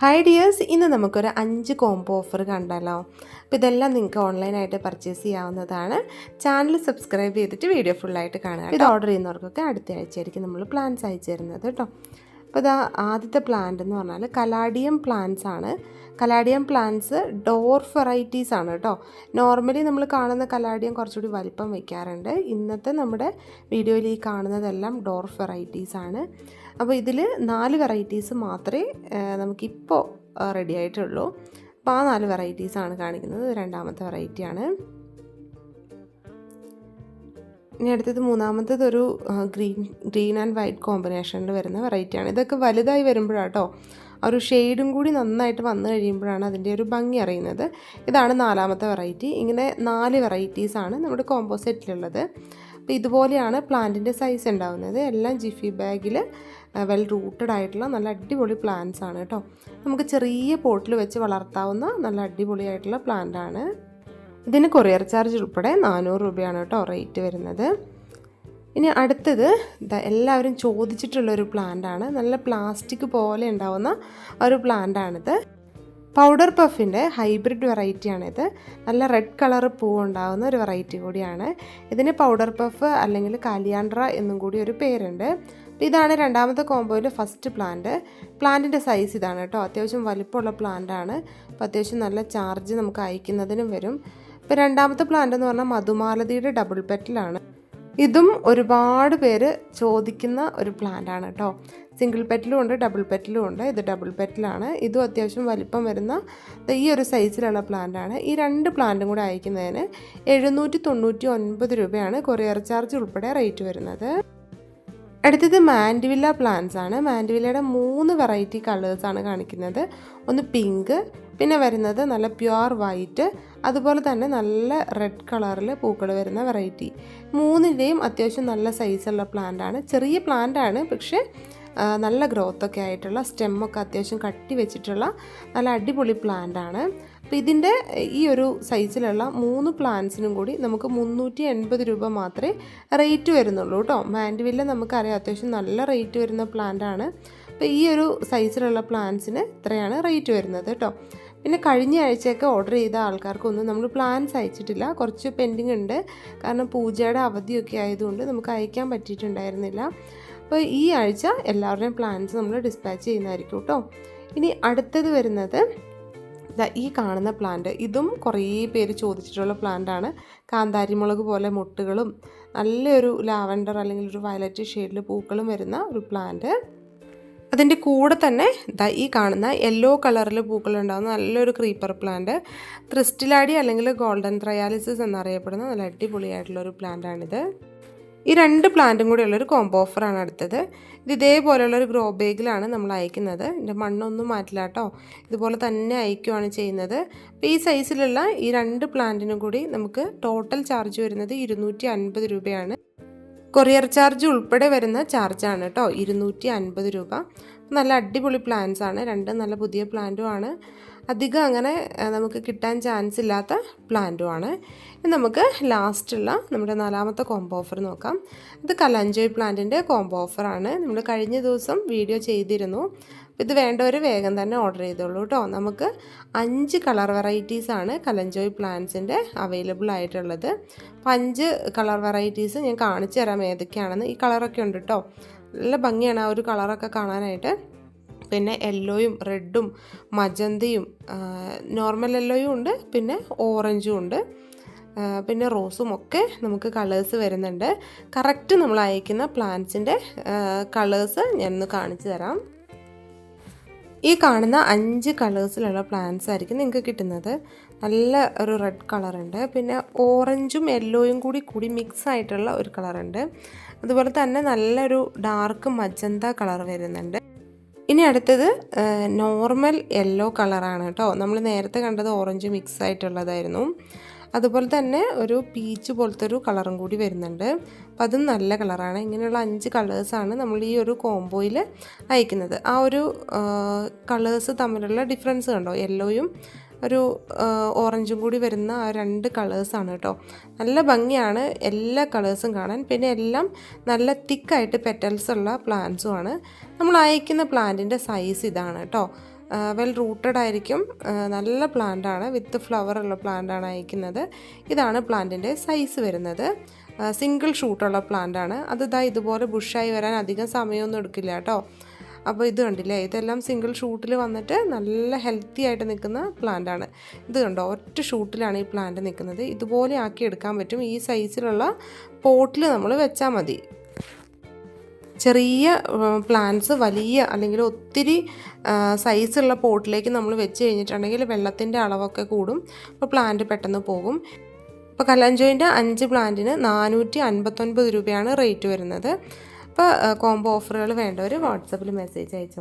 Hi dears ഇന്ന് നമുക്കൊരു അഞ്ച് കോംബോ ഓഫർ കണ്ടല്ലോ. അപ്പോൾ ഇതെല്ലാം നിങ്ങൾക്ക് ഓൺലൈനായിട്ട് പർച്ചേസ് ചെയ്യാവുന്നതാണ്. ചാനൽ സബ്സ്ക്രൈബ് ചെയ്തിട്ട് വീഡിയോ ഫുള്ളായിട്ട് കാണുക ഇത് ഓർഡർ ചെയ്യുന്നവർക്കൊക്കെ അടുത്ത ആഴ്ചയായിരിക്കും നമ്മൾ പ്ലാൻസ് അയച്ചു തരുന്നത് കേട്ടോ. അപ്പോൾ ഇതാ ആദ്യത്തെ പ്ലാന്റ് എന്ന് പറഞ്ഞാൽ കലാഡിയം പ്ലാന്റ്സ് ആണ്. കലാഡിയം പ്ലാന്റ്സ് ഡോർ വെറൈറ്റീസ് ആണ് കേട്ടോ നോർമലി നമ്മൾ കാണുന്ന കലാഡിയം കുറച്ചുകൂടി വലിപ്പം വയ്ക്കാറുണ്ട് ഇന്നത്തെ നമ്മുടെ വീഡിയോയിൽ ഈ കാണുന്നതെല്ലാം ഡോർ വെറൈറ്റീസ് ആണ്. അപ്പോൾ ഇതിൽ നാല് വെറൈറ്റീസ് മാത്രമേ നമുക്കിപ്പോൾ റെഡി ആയിട്ടുള്ളൂ. അപ്പോൾ ആ നാല് വെറൈറ്റീസാണ് കാണിക്കുന്നത്. രണ്ടാമത്തെ വെറൈറ്റിയാണ് ഇനി അടുത്തത് മൂന്നാമത്തത് ഒരു ഗ്രീൻ ഗ്രീൻ ആൻഡ് വൈറ്റ് കോമ്പിനേഷനിൽ വരുന്ന വെറൈറ്റിയാണ്. ഇതൊക്കെ വലുതായി വരുമ്പോഴാട്ടോ ഒരു ഷെയ്ഡും കൂടി നന്നായിട്ട് വന്നു കഴിയുമ്പോഴാണ് അതിന്റെ ഒരു ഭംഗി അറിയുന്നത്. ഇതാണ് നാലാമത്തെ വെറൈറ്റി. ഇങ്ങനെ നാല് വെറൈറ്റീസാണ് നമ്മുടെ കോമ്പോസെറ്റിലുള്ളത് അപ്പോൾ ഇതുപോലെയാണ് പ്ലാന്റിന്റെ സൈസ് ഉണ്ടാകുന്നത് എല്ലാം ജിഫി ബാഗിൽ വെൽ റൂട്ടഡ് ആയിട്ടുള്ള നല്ല അടിപൊളി പ്ലാന്റ്സ് ആണ് കേട്ടോ. നമുക്ക് ചെറിയ പോട്ടിൽ വെച്ച് വളർത്താവുന്ന നല്ല അടിപൊളിയായിട്ടുള്ള പ്ലാന്റ് ആണ്. ഇതിന് കൊറിയർ ചാർജ് ഉൾപ്പെടെ നാനൂറ് രൂപയാണ് കേട്ടോ റേറ്റ് വരുന്നത്. ഇനി അടുത്തത് എല്ലാവരും ചോദിച്ചിട്ടുള്ള ഒരു പ്ലാന്റ് ആണ്. നല്ല പ്ലാസ്റ്റിക് പോലെ ഉണ്ടാവുന്ന ഒരു പ്ലാന്റ് ആണിത്. പൗഡർ പഫിന്റെ ഹൈബ്രിഡ് വെറൈറ്റിയാണിത് നല്ല റെഡ് കളർ പൂ ഉണ്ടാകുന്ന ഒരു വെറൈറ്റി കൂടിയാണ്. ഇതിന് പൗഡർ പഫ് അല്ലെങ്കിൽ കാലിയാൻഡ്ര എന്നും കൂടി ഒരു പേരുണ്ട്. അപ്പോൾ ഇതാണ് രണ്ടാമത്തെ കോമ്പോയിൽ ഫസ്റ്റ് പ്ലാന്റ് പ്ലാന്റിന്റെ സൈസ് ഇതാണ് കേട്ടോ. അത്യാവശ്യം വലിപ്പമുള്ള പ്ലാന്റാണ് അപ്പോൾ അത്യാവശ്യം നല്ല ചാർജ് നമുക്ക് അയക്കുന്നതിനും വരും. ഇപ്പോൾ രണ്ടാമത്തെ പ്ലാന്റ് എന്ന് പറഞ്ഞാൽ മധുമാലതിയുടെ ഡബിൾ പെറ്റിലാണ് ഇതും ഒരുപാട് പേര് ചോദിക്കുന്ന ഒരു പ്ലാന്റാണ് കേട്ടോ സിംഗിൾ പെറ്റിലും ഉണ്ട് ഡബിൾ പെറ്റിലും ഉണ്ട്. ഇത് ഡബിൾ പെറ്റിലാണ് ഇതും അത്യാവശ്യം വലിപ്പം വരുന്ന ഈ ഒരു സൈസിലുള്ള പ്ലാന്റാണ് ഈ രണ്ട് പ്ലാന്റും കൂടെ അയക്കുന്നതിന് എഴുന്നൂറ്റി തൊണ്ണൂറ്റി ഒൻപത് രൂപയാണ് കൊറിയർ ചാർജ് ഉൾപ്പെടെ റേറ്റ് വരുന്നത്. അടുത്തത് മാൻഡിവില്ല പ്ലാന്റ്സ് ആണ്. മാൻഡിവില്ലയുടെ മൂന്ന് വെറൈറ്റി ആണ് കാണിക്കുന്നത്. ഒന്ന് പിങ്ക് പിന്നെ വരുന്നത് നല്ല പ്യുവർ വൈറ്റ് അതുപോലെ തന്നെ നല്ല റെഡ് കളറിൽ പൂക്കൾ വരുന്ന വെറൈറ്റി മൂന്നിന്റെയും അത്യാവശ്യം നല്ല സൈസുള്ള പ്ലാന്റ് ആണ്. ചെറിയ പ്ലാന്റ് ആണ് പക്ഷേ നല്ല ഗ്രോത്തൊക്കെ ആയിട്ടുള്ള സ്റ്റെമ്മൊക്കെ അത്യാവശ്യം കട്ടി വെച്ചിട്ടുള്ള നല്ല അടിപൊളി പ്ലാന്റ് ആണ്. അപ്പോൾ ഇതിന്റെ ഈ ഒരു സൈസിലുള്ള മൂന്ന് പ്ലാന്റ്സിനും കൂടി നമുക്ക് മുന്നൂറ്റി എൺപത് രൂപ മാത്രമേ റേറ്റ് വരുന്നുള്ളൂ കേട്ടോ. മാൻഡുവില്ല നമുക്കറിയാം അത്യാവശ്യം നല്ല റേറ്റ് വരുന്ന പ്ലാന്റ് ആണ്. അപ്പോൾ ഈ ഒരു സൈസിലുള്ള പ്ലാന്റ്സിന് ഇത്രയാണ് റേറ്റ് വരുന്നത് കേട്ടോ. പിന്നെ കഴിഞ്ഞ ആഴ്ചയൊക്കെ ഓർഡർ ചെയ്ത ആൾക്കാർക്കൊന്നും നമ്മൾ പ്ലാൻസ് അയച്ചിട്ടില്ല. കുറച്ച് പെൻഡിങ് ഉണ്ട്. കാരണം പൂജയുടെ അവധിയൊക്കെ ആയതുകൊണ്ട് നമുക്ക് അയക്കാൻ പറ്റിയിട്ടുണ്ടായിരുന്നില്ല. അപ്പോൾ ഈ ആഴ്ച എല്ലാവരുടെയും പ്ലാൻസ് നമ്മൾ ഡിസ്പാച്ച് ചെയ്യുന്നതായിരിക്കും കേട്ടോ. ഇനി അടുത്തത് വരുന്നത് ഈ കാണുന്ന പ്ലാന്റ് ഇതും കുറേ പേര് ചോദിച്ചിട്ടുള്ള പ്ലാന്റാണ് കാന്താരിമുളക് പോലെ മുട്ടുകളും നല്ലൊരു ലാവൻഡർ അല്ലെങ്കിൽ ഒരു വയലറ്റ് ഷെയ്ഡിൽ പൂക്കളും വരുന്ന ഒരു പ്ലാന്റ് അതിന്റെ കൂടെ തന്നെ ദാ ഈ കാണുന്ന യെല്ലോ കളറിൽ പൂക്കളുണ്ടാകുന്ന നല്ലൊരു ക്രീപ്പർ പ്ലാന്റ് ക്രിസ്റ്റിലാടി അല്ലെങ്കിൽ ഗോൾഡൻ ത്രയാലിസിസ് എന്നറിയപ്പെടുന്ന നല്ല അടിപൊളിയായിട്ടുള്ള ഒരു പ്ലാന്റാണിത് ഈ രണ്ട് പ്ലാന്റും കൂടി ഉള്ളൊരു കോംബോ ഓഫറാണ് അടുത്തത്. ഇത് ഇതേപോലെയുള്ളൊരു ഗ്രോ ബേഗിലാണ് നമ്മൾ അയക്കുന്നത്. എന്റെ മണ്ണൊന്നും മാറ്റില്ല കേട്ടോ ഇതുപോലെ തന്നെ അയക്കുകയാണ് ചെയ്യുന്നത്. അപ്പോൾ ഈ സൈസിലുള്ള ഈ രണ്ട് പ്ലാന്റിനും കൂടി നമുക്ക് ടോട്ടൽ ചാർജ് വരുന്നത് ഇരുന്നൂറ്റി അൻപത് രൂപയാണ്. കൊറിയർ ചാർജ് ഉൾപ്പെടെ വരുന്ന ചാർജാണ് കേട്ടോ ഇരുന്നൂറ്റി അൻപത് രൂപ. നല്ല അടിപൊളി പ്ലാന്റ്സ് ആണ്. രണ്ടും നല്ല പുതിയ പ്ലാന്റും ആണ്. അധികം അങ്ങനെ നമുക്ക് കിട്ടാൻ ചാൻസ് ഇല്ലാത്ത പ്ലാന്റും ആണ്. ഇനി നമുക്ക് ലാസ്റ്റുള്ള നമ്മുടെ നാലാമത്തെ കോംബോ ഓഫർ നോക്കാം. ഇത് കലാഞ്ചോയ് പ്ലാന്റിന്റെ കോംബോ ഓഫറാണ് നമ്മൾ കഴിഞ്ഞ ദിവസം വീഡിയോ ചെയ്തിരുന്നു. ഇത് വേണ്ടവർ വേഗം തന്നെ ഓർഡർ ചെയ്തോളൂ കേട്ടോ നമുക്ക് അഞ്ച് കളർ വെറൈറ്റീസാണ് കലഞ്ചോയ് പ്ലാന്റ്സിന്റെ അവൈലബിൾ ആയിട്ടുള്ളത്. അപ്പം അഞ്ച് കളർ വെറൈറ്റീസ് ഞാൻ കാണിച്ചു തരാം ഏതൊക്കെയാണെന്ന്. ഈ കളറൊക്കെ ഉണ്ട് കേട്ടോ നല്ല ഭംഗിയാണ് ആ ഒരു കളറൊക്കെ കാണാനായിട്ട്. പിന്നെ യെല്ലോയും റെഡും മജന്തയും നോർമൽ യെല്ലോയും ഉണ്ട് പിന്നെ ഓറഞ്ചും ഉണ്ട്. പിന്നെ റോസും ഒക്കെ നമുക്ക് കളേഴ്സ് വരുന്നുണ്ട്. കറക്റ്റ് നമ്മൾ അയക്കുന്ന പ്ലാന്റ്സിന്റെ കളേഴ്സ് ഞാനൊന്ന് കാണിച്ചു തരാം. ഈ കാണുന്ന അഞ്ച് കളേഴ്സിലുള്ള പ്ലാന്റ്സ് ആയിരിക്കും നിങ്ങൾക്ക് കിട്ടുന്നത്. നല്ല ഒരു റെഡ് കളറുണ്ട് പിന്നെ ഓറഞ്ചും യെല്ലോയും കൂടി കൂടി മിക്സ് ആയിട്ടുള്ള ഒരു കളറുണ്ട് അതുപോലെ തന്നെ നല്ലൊരു ഡാർക്ക് മജന്ത കളർ വരുന്നുണ്ട്. ഇനി അടുത്തത് നോർമൽ യെല്ലോ കളറാണ് കേട്ടോ. നമ്മൾ നേരത്തെ കണ്ടത് ഓറഞ്ച് മിക്സ് ആയിട്ടുള്ളതായിരുന്നു. അതുപോലെ തന്നെ ഒരു പീച്ച് പോലത്തെ ഒരു കളറും കൂടി വരുന്നുണ്ട്. അപ്പോൾ അതും നല്ല കളറാണ്. ഇങ്ങനെയുള്ള അഞ്ച് കളേഴ്സാണ് നമ്മൾ ഈ ഒരു കോംബോയിൽ അയക്കുന്നത്. ആ ഒരു കളേഴ്സ് തമ്മിലുള്ള ഡിഫറൻസ് കണ്ടോ? യെല്ലോയും ഒരു ഓറഞ്ചും കൂടി വരുന്ന ആ രണ്ട് കളേഴ്സാണ് കേട്ടോ നല്ല ഭംഗിയാണ് എല്ലാ കളേഴ്സും കാണാൻ. പിന്നെ എല്ലാം നല്ല തിക്കായിട്ട് പെറ്റൽസ് ഉള്ള പ്ലാന്റ്സുമാണ് നമ്മൾ അയക്കുന്ന പ്ലാന്റിന്റെ സൈസ് ഇതാണ് കേട്ടോ വെൽ റൂട്ടഡ് ആയിരിക്കും. നല്ല പ്ലാന്റാണ് വിത്ത് ഫ്ലവർ ഉള്ള പ്ലാന്റാണ് അയക്കുന്നത്. ഇതാണ് പ്ലാന്റിന്റെ സൈസ് വരുന്നത്. സിംഗിൾ ഷൂട്ടുള്ള പ്ലാന്റാണ് അത് ഇതാ ഇതുപോലെ ബുഷായി വരാൻ അധികം സമയമൊന്നും എടുക്കില്ല കേട്ടോ അപ്പോൾ ഇത് കണ്ടില്ലേ? ഇതെല്ലാം സിംഗിൾ ഷൂട്ടിൽ വന്നിട്ട് നല്ല ഹെൽത്തി ആയിട്ട് നിൽക്കുന്ന പ്ലാന്റാണ് ഇത് കണ്ടോ? ഒറ്റ ഷൂട്ടിലാണ് ഈ പ്ലാന്റ് നിൽക്കുന്നത്. ഇതുപോലെ ആക്കി എടുക്കാൻ പറ്റും. ഈ സൈസിലുള്ള പോട്ടിൽ നമ്മൾ വെച്ചാൽ മതി. ചെറിയ പ്ലാന്റ്സ് വലിയ അല്ലെങ്കിൽ ഒത്തിരി സൈസുള്ള പോട്ടിലേക്ക് നമ്മൾ വെച്ച് കഴിഞ്ഞിട്ടുണ്ടെങ്കിൽ വെള്ളത്തിന്റെ അളവൊക്കെ കൂടും. അപ്പോൾ പ്ലാന്റ് പെട്ടെന്ന് പോകും. ഇപ്പോൾ കലാഞ്ചോയിന്റെ അഞ്ച് പ്ലാന്റിന് നാനൂറ്റി അൻപത്തൊൻപത് രൂപയാണ് റേറ്റ് വരുന്നത്. അപ്പോൾ കോംബോ ഓഫറുകൾ വേണ്ടവർ വാട്സപ്പിൽ മെസ്സേജ് അയച്ചു